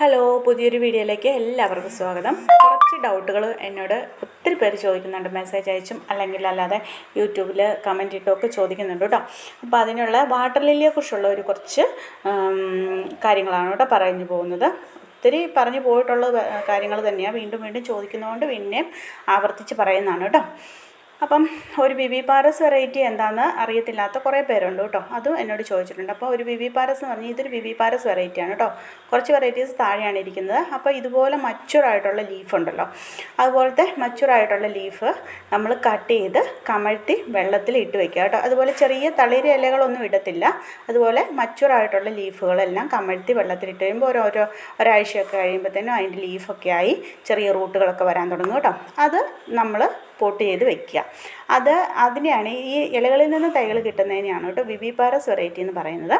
Hello പുതിയൊരു വീഡിയോയിലേക്ക് എല്ലാവർക്കും സ്വാഗതം. കുറച്ച് ഡൗട്ടുകൾ എന്നോട് ഒത്തിരി പേര് ചോദിക്കുന്നുണ്ട്. മെസ്സേജ് അയച്ചും അല്ലെങ്കിൽ അല്ലാതെ യൂട്യൂബിൽ കമന്റ് ഇട്ടൊക്കെ ചോദിക്കുന്നുണ്ട് കേട്ടോ. അപ്പോൾ അതിനുള്ള വാട്ടർ ലില്ലിയെക്കുറിച്ചുള്ള ഒരു കുറച്ച് കാര്യങ്ങളാണ് കേട്ടോ പറഞ്ഞു പോകുന്നത്. ഒത്തിരി പറഞ്ഞു പോയിട്ടുള്ള കാര്യങ്ങൾ തന്നെയാണ് വീണ്ടും വീണ്ടും ചോദിക്കുന്നതുകൊണ്ട് പിന്നെയും ആവർത്തിച്ച് പറയുന്നതാണ് കേട്ടോ. അപ്പം ഒരു വി പാരസ് വെറൈറ്റി എന്താണെന്ന് അറിയത്തില്ലാത്ത കുറേ പേരുണ്ട് കേട്ടോ. അതും എന്നോട് ചോദിച്ചിട്ടുണ്ട്. അപ്പോൾ ഒരു വി പാരസ് എന്ന് പറഞ്ഞാൽ ഇതൊരു വി പാരസ് വെറൈറ്റിയാണ് കേട്ടോ. കുറച്ച് വെറൈറ്റീസ് താഴെയാണ് ഇരിക്കുന്നത്. അപ്പോൾ ഇതുപോലെ മച്ചുറായിട്ടുള്ള ലീഫ് ഉണ്ടല്ലോ. അതുപോലത്തെ മച്ചുറായിട്ടുള്ള ലീഫ് നമ്മൾ കട്ട് ചെയ്ത് കമഴ്ത്തി വെള്ളത്തിൽ ഇട്ട് വെക്കുക കേട്ടോ. അതുപോലെ ചെറിയ തളിര ഇലകളൊന്നും ഇടത്തില്ല. അതുപോലെ മച്ചുറായിട്ടുള്ള ലീഫുകളെല്ലാം കമഴ്ത്തി വെള്ളത്തിലിട്ട് കഴിയുമ്പോൾ ഓരോരോ ഓരോ ഒരാഴ്ചയൊക്കെ കഴിയുമ്പോഴത്തേനും അതിന്റെ ലീഫൊക്കെ ആയി ചെറിയ റൂട്ടുകളൊക്കെ വരാൻ തുടങ്ങും കേട്ടോ. അത് നമ്മൾ പോട്ട് ചെയ്ത് വെക്കുക. അത് അതിനെയാണ് ഈ ഇലകളിൽ നിന്ന് തൈകൾ കിട്ടുന്നതിനെയാണ് കേട്ടോ വിവിപാരസ് വെറൈറ്റി എന്ന് പറയുന്നത്.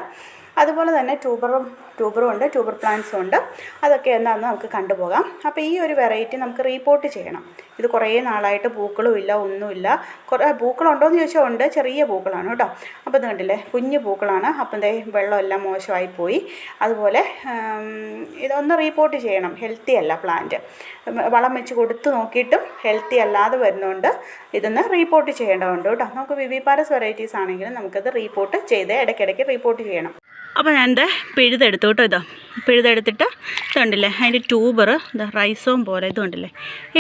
അതുപോലെ തന്നെ ട്യൂബറും ട്യൂബറും ഉണ്ട് ട്യൂബർ പ്ലാന്റ്സും ഉണ്ട് അതൊക്കെ എന്താണെന്ന് നമുക്ക് കണ്ടുപോകാം. അപ്പോൾ ഈ ഒരു വെറൈറ്റി നമുക്ക് റീപോർട്ട് ചെയ്യണം. ഇത് കുറേ നാളായിട്ട് പൂക്കളും ഇല്ല ഒന്നുമില്ല. കുറേ പൂക്കളുണ്ടോ എന്ന് ചോദിച്ചാൽ ഉണ്ട്. ചെറിയ പൂക്കളാണ് കേട്ടോ. അപ്പോൾ ഇത് കണ്ടില്ലേ? കുഞ്ഞു പൂക്കളാണ്. അപ്പം ദേ വെള്ളമെല്ലാം മോശമായി പോയി അതുപോലെ ഇതൊന്ന് റീപോർട്ട് ചെയ്യണം. ഹെൽത്തി അല്ല പ്ലാന്റ് വളം വെച്ച് കൊടുത്ത് നോക്കിയിട്ടും ഹെൽത്തി അല്ലാതെ വരുന്നതുകൊണ്ട് ഇതൊന്ന് റീപോർട്ട് ചെയ്യേണ്ടതുണ്ട് കേട്ടോ. നമുക്ക് വിവിപാരസ് വെറൈറ്റീസ് ആണെങ്കിലും നമുക്കത് റീപോർട്ട് ചെയ്ത് ഇടയ്ക്കിടയ്ക്ക് റീപോർട്ട് ചെയ്യണം. അപ്പോൾ ഞാൻ ഇത് പിഴുതെടുത്തു കേട്ടോ ഇതാ. പിഴുതെടുത്തിട്ട് ഇതുണ്ടല്ലേ അതിന്റെ ട്യൂബർ ഇതാ റൈസോം പോലെ ഇതുണ്ടല്ലേ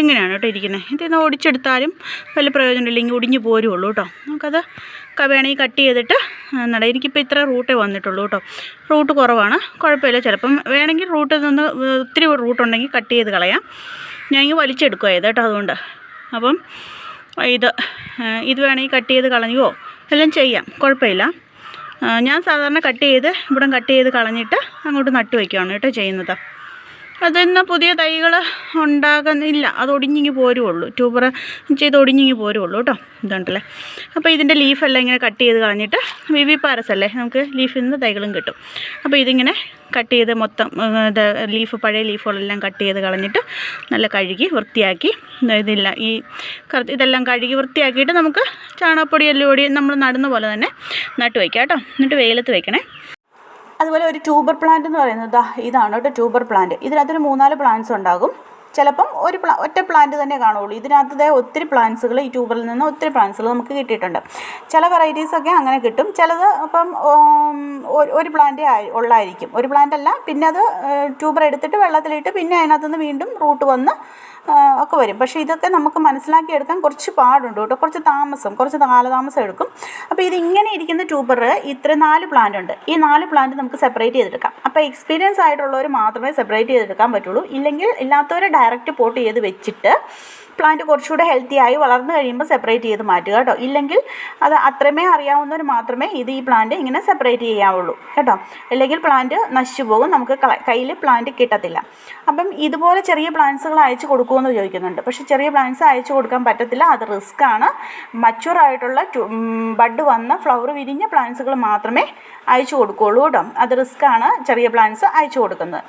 എങ്ങനെയാണ് കേട്ടോ ഇരിക്കുന്നത്? ഇതിന്ന് ഒടിച്ചെടുത്താലും വലിയ പ്രയോജനമില്ല ഇങ്ങനെ ഒടിഞ്ഞു പോരുള്ളൂ കേട്ടോ. നമുക്കത് വേണമെങ്കിൽ കട്ട് ചെയ്തിട്ട് നട എനിക്കിപ്പോൾ ഇത്ര റൂട്ടേ വന്നിട്ടുള്ളൂ കേട്ടോ. റൂട്ട് കുറവാണ് കുഴപ്പമില്ല. ചിലപ്പം വേണമെങ്കിൽ റൂട്ട് നിന്ന് ഒത്തിരി റൂട്ടുണ്ടെങ്കിൽ കട്ട് ചെയ്ത് കളയാം. ഞാൻ ഇങ്ങനെ വലിച്ചെടുക്കുക ചെയ്ത് കേട്ടോ അതുകൊണ്ട്. അപ്പം ഇത് ഇത് വേണമെങ്കിൽ കട്ട് ചെയ്ത് കളയുകയോ എല്ലാം ചെയ്യാം കുഴപ്പമില്ല. ഞാൻ സാധാരണ കട്ട് ചെയ്ത് ഇവിടെ കട്ട് ചെയ്ത് കളഞ്ഞിട്ട് അങ്ങോട്ട് നട്ടു വയ്ക്കുകയാണ് കേട്ടോ ചെയ്യുന്നത്. അതിന്ന് പുതിയ തൈകൾ ഉണ്ടാകുന്നില്ല. അത് ഒടിഞ്ഞിങ്ങി പോരുള്ളൂ ട്യൂബർ ചെയ്ത് ഒടിഞ്ഞിങ്ങി പോരുള്ളൂ കേട്ടോ. ഇതുണ്ടല്ലേ? അപ്പോൾ ഇതിന്റെ ലീഫെല്ലാം ഇങ്ങനെ കട്ട് ചെയ്ത് കളഞ്ഞിട്ട് വിവി പാരസ് അല്ലേ? നമുക്ക് ലീഫിൽ നിന്ന് തൈകളും കിട്ടും. അപ്പോൾ ഇതിങ്ങനെ കട്ട് ചെയ്ത് മൊത്തം ഇത് ലീഫ് പഴയ ലീഫുകളെല്ലാം കട്ട് ചെയ്ത് കളഞ്ഞിട്ട് നല്ല കഴുകി വൃത്തിയാക്കി ഇതില്ല ഈ ഇതെല്ലാം കഴുകി വൃത്തിയാക്കിയിട്ട് നമുക്ക് ചാണകപ്പൊടി എല്ലുപൊടി നമ്മൾ നടുന്ന പോലെ തന്നെ നട്ട് വയ്ക്കാം കേട്ടോ. എന്നിട്ട് വെയിലത്ത് വെക്കണേ. അതുപോലെ ഒരു ട്യൂബർ പ്ലാന്റ് എന്ന് പറയുന്നത് ഇതാണ് കേട്ടോ ട്യൂബർ പ്ലാന്റ്. ഇതിനകത്തൊരു മൂന്നാൽ പ്ലാന്റ്സ് ഉണ്ടാകും. ചിലപ്പം ഒരു പ്ലാ ഒറ്റ പ്ലാന്റ് തന്നെ കാണുള്ളൂ ഇതിനകത്ത് ഒത്തിരി പ്ലാന്റ്സുകൾ ഈ ട്യൂബറിൽ നിന്ന് ഒത്തിരി പ്ലാന്റ്സുകൾ നമുക്ക് കിട്ടിയിട്ടുണ്ട്. ചില വെറൈറ്റീസൊക്കെ അങ്ങനെ കിട്ടും. ചിലത് അപ്പം ഒരു- പ്ലാന്റ് ഉള്ളായിരിക്കും. ഒരു പ്ലാന്റ് അല്ല പിന്നെ അത് ട്യൂബർ എടുത്തിട്ട് വെള്ളത്തിലിട്ട് പിന്നെ അതിനകത്തുനിന്ന് വീണ്ടും റൂട്ട് വന്ന് ഒക്കെ വരും. പക്ഷേ ഇതൊക്കെ നമുക്ക് മനസ്സിലാക്കിയെടുക്കാൻ കുറച്ച് പാടുണ്ട് കേട്ടോ. കുറച്ച് താമസം കുറച്ച് കാലതാമസം എടുക്കും. അപ്പോൾ ഇത് ഇങ്ങനെ ഇരിക്കുന്ന ട്യൂബർ ഇത്ര നാല് പ്ലാന്റ് ഉണ്ട്. ഈ നാല് പ്ലാന്റ് നമുക്ക് സെപ്പറേറ്റ് ചെയ്തെടുക്കാം. അപ്പോൾ എക്സ്പീരിയൻസ് ആയിട്ടുള്ളവർ മാത്രമേ സെപ്പറേറ്റ് ചെയ്തെടുക്കാൻ പറ്റുള്ളൂ. ഇല്ലെങ്കിൽ ഇല്ലാത്തവരെ ഡയറക്റ്റ് പോട്ട് ചെയ്ത് വെച്ചിട്ട് പ്ലാന്റ് കുറച്ചുകൂടെ ഹെൽത്തി ആയി വളർന്നു കഴിയുമ്പോൾ സെപ്പറേറ്റ് ചെയ്ത് മാറ്റുക കേട്ടോ. ഇല്ലെങ്കിൽ അത് അത്രമേ അറിയാവുന്നവർ മാത്രമേ ഇത് ഈ പ്ലാന്റ് ഇങ്ങനെ സെപ്പറേറ്റ് ചെയ്യാവുള്ളൂ കേട്ടോ. അല്ലെങ്കിൽ പ്ലാന്റ് നശിച്ചു പോകും നമുക്ക് കയ്യിൽ പ്ലാന്റ് കിട്ടത്തില്ല. അപ്പം ഇതുപോലെ ചെറിയ പ്ലാന്റ്സുകൾ അയച്ചു കൊടുക്കുമെന്ന് ചോദിക്കുന്നുണ്ട്. പക്ഷേ ചെറിയ പ്ലാന്റ്സ് അയച്ചു കൊടുക്കാൻ പറ്റത്തില്ല. അത് റിസ്ക് ആണ്. മച്ചുവർ ആയിട്ടുള്ള ബഡ് വന്ന ഫ്ലവർ വിരിഞ്ഞ പ്ലാന്റ്സുകൾ മാത്രമേ അയച്ചു കൊടുക്കുകയുള്ളൂ കേട്ടോ. അത് റിസ്ക് ആണ് ചെറിയ പ്ലാന്റ്സ് അയച്ചു കൊടുക്കുന്നത്.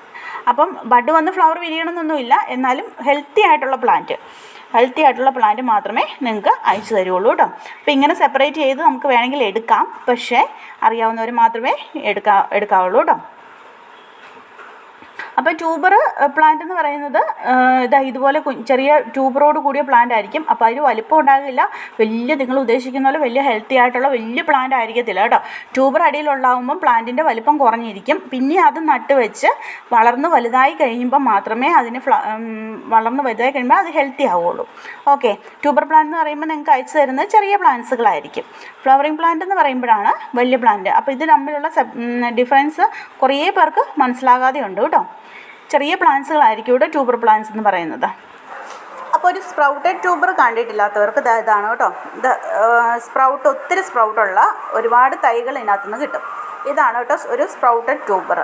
അപ്പം ബഡ് വന്ന് ഫ്ലവർ വിരിയണമെന്നൊന്നുമില്ല. എന്നാലും ഹെൽത്തി ആയിട്ടുള്ള പ്ലാന്റ് ഹെൽത്തി ആയിട്ടുള്ള പ്ലാന്റ് മാത്രമേ നിങ്ങൾക്ക് അയച്ചു തരുള്ളൂ കേട്ടോ. അപ്പോൾ ഇങ്ങനെ സെപ്പറേറ്റ് ചെയ്ത് നമുക്ക് വേണമെങ്കിൽ എടുക്കാം. പക്ഷേ അറിയാവുന്നവർ മാത്രമേ എടുക്കാ എടുക്കാവുള്ളൂ കേട്ടോ. അപ്പോൾ ട്യൂബർ പ്ലാന്റ് എന്ന് പറയുന്നത് ഇതാ ഇതുപോലെ ചെറിയ ട്യൂബറോട് കൂടിയ പ്ലാന്റ് ആയിരിക്കും. അപ്പോൾ അതിന് വലിപ്പം ഉണ്ടാകില്ല. വലിയ നിങ്ങൾ ഉദ്ദേശിക്കുന്ന പോലെ വലിയ ഹെൽത്തി ആയിട്ടുള്ള വലിയ പ്ലാന്റ് ആയിരിക്കത്തില്ല കേട്ടോ. ട്യൂബർ അടിയിലുള്ളാകുമ്പം പ്ലാന്റിന്റെ വലിപ്പം കുറഞ്ഞിരിക്കും. പിന്നെ അത് നട്ട് വെച്ച് വളർന്ന് വലുതായി കഴിയുമ്പോൾ മാത്രമേ അതിന് വളർന്ന് വലുതായി കഴിയുമ്പോൾ അത് ഹെൽത്തി ആവുള്ളൂ. ഓക്കെ ട്യൂബർ പ്ലാന്റ് എന്ന് പറയുമ്പോൾ നിങ്ങൾക്ക് അയച്ചു തരുന്നത് ചെറിയ പ്ലാന്റ്സുകളായിരിക്കും ഫ്ലവറിങ് പ്ലാന്റ് എന്ന് പറയുമ്പോഴാണ് വലിയ പ്ലാന്റ് അപ്പോൾ ഇത് തമ്മിലുള്ള ഡിഫറൻസ് കുറേ പേർക്ക് മനസ്സിലാകാതെ ഉണ്ട് കേട്ടോ. ചെറിയ പ്ലാന്റ്സുകളായിരിക്കും ഇവിടെ ട്യൂബർ പ്ലാന്റ്സ് എന്ന് പറയുന്നത്. അപ്പോൾ ഒരു സ്പ്രൗട്ടഡ് ട്യൂബർ കണ്ടിട്ടില്ലാത്തവർക്ക് ഇതാണ് കേട്ടോ. ഇത് സ്പ്രൗട്ട് ഒത്തിരി സ്പ്രൗട്ടുള്ള ഒരുപാട് തൈകൾ ഇതിനകത്തുനിന്ന് കിട്ടും. ഇതാണ് കേട്ടോ ഒരു സ്പ്രൗട്ടഡ് ട്യൂബർ.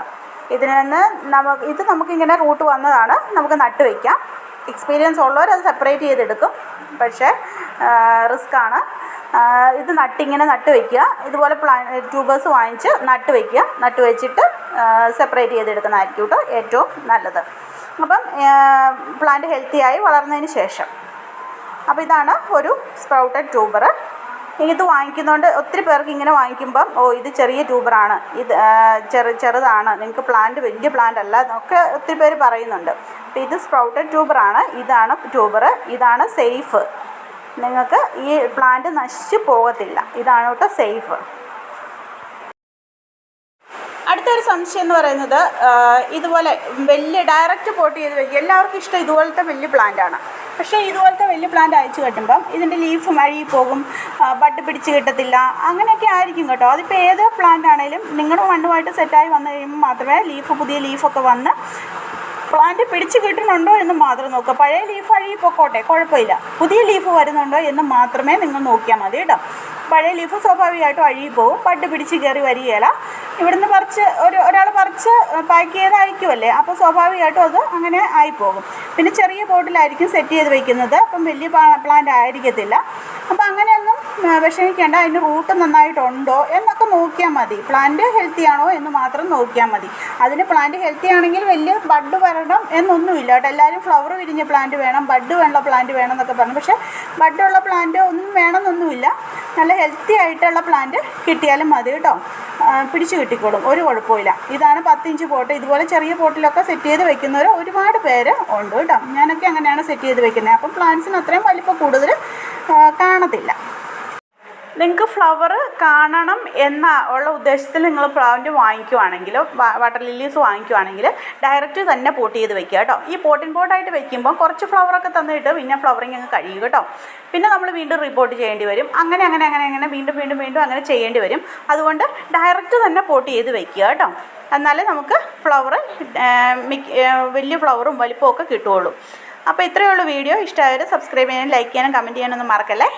ഇതിൽ നിന്ന് നമുക്ക് ഇത് നമുക്കിങ്ങനെ റൂട്ട് വന്നതാണ്. നമുക്ക് നട്ട് വയ്ക്കാം എക്സ്പീരിയൻസ് ഉള്ളവർ അത് സെപ്പറേറ്റ് ചെയ്തെടുക്കും. പക്ഷേ റിസ്ക് ആണ്. ആ, ഇത് നട്ടിങ്ങനെ നട്ട് വയ്ക്കുക ഇതുപോലെ പ്ലാ ട്യൂബേഴ്സ് വാങ്ങിച്ച് നട്ട് വയ്ക്കുക നട്ട് വെച്ചിട്ട് സെപ്പറേറ്റ് ചെയ്തെടുക്കുന്നതായിരിക്കും കേട്ടോ ഏറ്റവും നല്ലത്. അപ്പം പ്ലാന്റ് ഹെൽത്തിയായി വളർന്നതിന് ശേഷം. അപ്പോൾ ഇതാണ് ഒരു സ്പ്രൗട്ടഡ് ട്യൂബർ ഇത് വാങ്ങിക്കുന്നതുകൊണ്ട് ഒത്തിരി പേർക്ക് ഇങ്ങനെ വാങ്ങിക്കുമ്പം ഓ ഇത് ചെറിയ ട്യൂബറാണ്. ഇത് ചെറു ചെറുതാണ്. നിങ്ങൾക്ക് പ്ലാന്റ് വലിയ പ്ലാന്റ് അല്ല എന്നൊക്കെ ഒത്തിരി പേര് പറയുന്നുണ്ട്. അപ്പോൾ ഇത് സ്പ്രൗട്ടഡ് ട്യൂബറാണ്. ഇതാണ് ട്യൂബർ ഇതാണ് സേഫ്. നിങ്ങൾക്ക് ഈ പ്ലാന്റ് നശിച്ചു പോകത്തില്ല. ഇതാണ് കേട്ടോ സേഫ്. അടുത്തൊരു സംശയം എന്ന് പറയുന്നത് ഇതുപോലെ വലിയ ഡയറക്റ്റ് പോട്ട് ചെയ്ത് എല്ലാവർക്കും ഇഷ്ടം ഇതുപോലത്തെ വലിയ പ്ലാന്റ് ആണ് പക്ഷേ ഇതുപോലത്തെ വലിയ പ്ലാന്റ് അയച്ചു കെട്ടുമ്പം ഇതിന്റെ ലീഫ് മഴയിൽ പോകും ബഡ് പിടിച്ച് കിട്ടത്തില്ല അങ്ങനെയൊക്കെ ആയിരിക്കും കേട്ടോ. അതിപ്പോൾ ഏത് പ്ലാന്റ് ആണെങ്കിലും നിങ്ങളുടെ മണ്ണുമായിട്ട് സെറ്റായി വന്നു കഴിയുമ്പോൾ മാത്രമേ ലീഫ് പുതിയ ലീഫൊക്കെ വന്ന് പ്ലാന്റ് പിടിച്ച് കിട്ടുന്നുണ്ടോ എന്ന് മാത്രം നോക്കുക. പഴയ ലീഫ് അഴുകി പൊക്കോട്ടെ കുഴപ്പമില്ല. പുതിയ ലീഫ് വരുന്നുണ്ടോ എന്ന് മാത്രമേ നിങ്ങൾ നോക്കിയാൽ മതി കേട്ടോ. പഴയ ലീഫ് സ്വാഭാവികമായിട്ടും അഴുകി പോകും പട്ട് പിടിച്ച് കയറി വരികയില്ല. ഇവിടുന്ന് പറിച്ച് ഒരു ഒരാൾ പറിച്ച് പാക്ക് ചെയ്ത് അയക്കുമല്ലേ അപ്പോൾ സ്വാഭാവികമായിട്ടും അത് അങ്ങനെ ആയിപ്പോകും. പിന്നെ ചെറിയ ബോട്ടിലായിരിക്കും സെറ്റ് ചെയ്ത് വയ്ക്കുന്നത് അപ്പം വലിയ പ്ലാന്റ് ആയിരിക്കത്തില്ല. അപ്പം അങ്ങനെയൊന്നും ആ, വിഷമിക്കേണ്ട അതിന് റൂട്ട് നന്നായിട്ടുണ്ടോ എന്നൊക്കെ നോക്കിയാൽ മതി. പ്ലാന്റ് ഹെൽത്തി ആണോ എന്ന് മാത്രം നോക്കിയാൽ മതി. അതിന് പ്ലാന്റ് ഹെൽത്തി ആണെങ്കിൽ വലിയ ബഡ് വരണം എന്നൊന്നുമില്ല കേട്ടോ. എല്ലാവരും ഫ്ലവർ വിരിഞ്ഞ പ്ലാന്റ് വേണം ബഡ് വേണ്ട പ്ലാന്റ് വേണം എന്നൊക്കെ പറഞ്ഞു. പക്ഷേ ബഡുള്ള പ്ലാന്റ് ഒന്നും വേണമെന്നൊന്നുമില്ല. നല്ല ഹെൽത്തി ആയിട്ടുള്ള പ്ലാന്റ് കിട്ടിയാലും മതി കേട്ടോ. പിടിച്ചു കിട്ടിക്കോളും. ഒരു കുഴപ്പമില്ല ഇതാണ് പത്തിഞ്ച് പോട്ട്. ഇതുപോലെ ചെറിയ പോട്ടിലൊക്കെ സെറ്റ് ചെയ്ത് വെക്കുന്നവർ ഒരുപാട് പേര് ഉണ്ട് കേട്ടോ. ഞാനൊക്കെ അങ്ങനെയാണ് സെറ്റ് ചെയ്ത് വെക്കുന്നത്. അപ്പം പ്ലാന്റ്സിന് അത്രയും വലിപ്പം കൂടുതൽ കാണത്തില്ല. നിങ്ങൾക്ക് ഫ്ലവർ കാണണം എന്ന ഉള്ള ഉദ്ദേശത്തിൽ നിങ്ങൾ പ്ലാന്റ് വാങ്ങിക്കുവാണെങ്കിൽ വാട്ടർ ലില്ലീസ് വാങ്ങിക്കുവാണെങ്കിൽ ഡയറക്റ്റ് തന്നെ പോട്ട് ചെയ്ത് വെക്കുക കേട്ടോ. ഈ പോട്ടിൻ പോട്ടായിട്ട് വെക്കുമ്പോൾ കുറച്ച് ഫ്ലവറൊക്കെ തന്നിട്ട് പിന്നെ ഫ്ലവറിങ് അങ്ങ് കഴിയും കേട്ടോ. പിന്നെ നമ്മൾ വീണ്ടും റിപ്പോർട്ട് ചെയ്യേണ്ടി വരും. അങ്ങനെ അങ്ങനെ അങ്ങനെ അങ്ങനെ വീണ്ടും വീണ്ടും വീണ്ടും അങ്ങനെ ചെയ്യേണ്ടി വരും. അതുകൊണ്ട് ഡയറക്റ്റ് തന്നെ പോട്ട് ചെയ്ത് വെക്കുക കേട്ടോ. എന്നാലേ നമുക്ക് ഫ്ലവർ വലിയ ഫ്ലവറും വലിപ്പമൊക്കെ കിട്ടുകയുള്ളൂ. അപ്പോൾ ഇത്രയേ ഉള്ളൂ വീഡിയോ. ഇഷ്ടമായവർ സബ്സ്ക്രൈബ് ചെയ്യാനും ലൈക്ക് ചെയ്യാനും കമന്റ് ചെയ്യാനൊന്നും മറക്കല്ലേ?